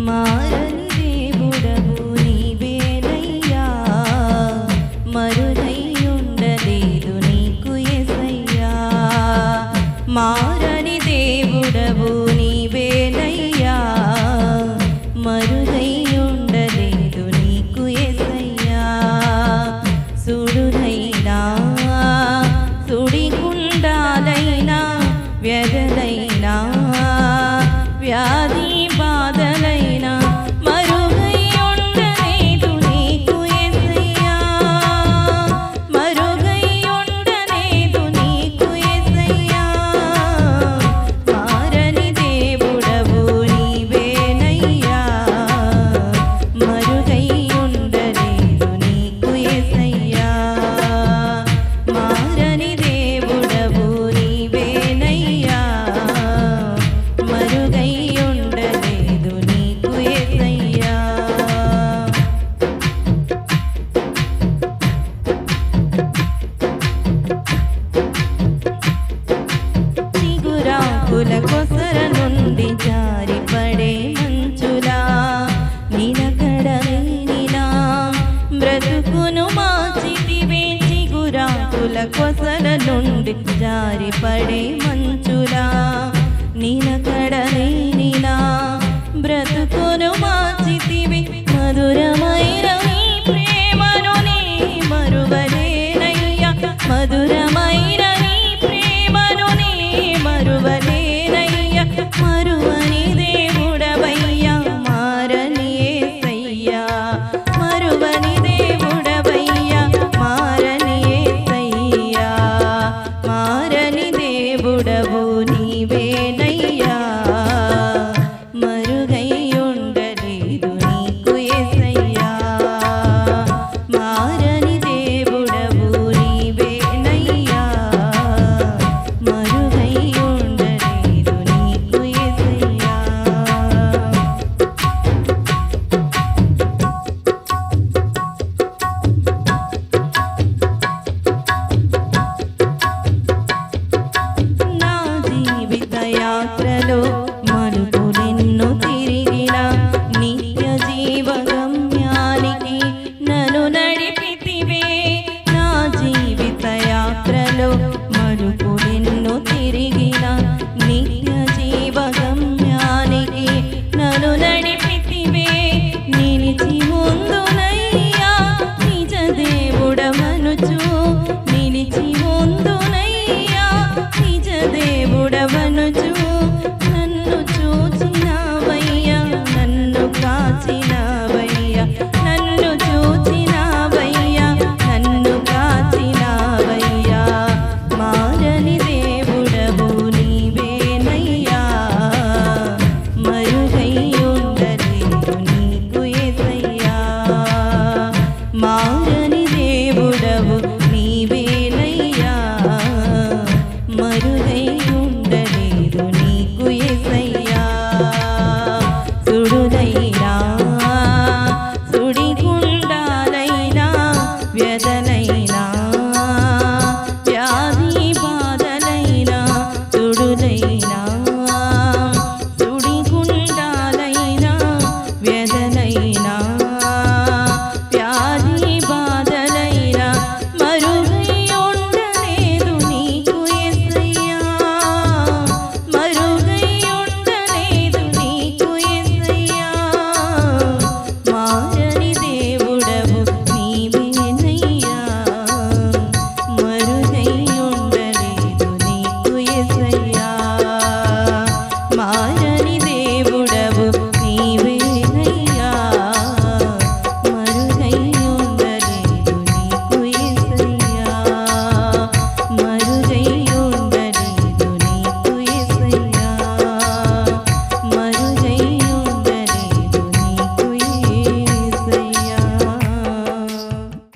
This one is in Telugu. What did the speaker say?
మారని దేవుడవు నీవేనయ్యా. మరునై ఉండలేదు జారిపడే మంచులా నిలకడలేనిలా চোখ piedra.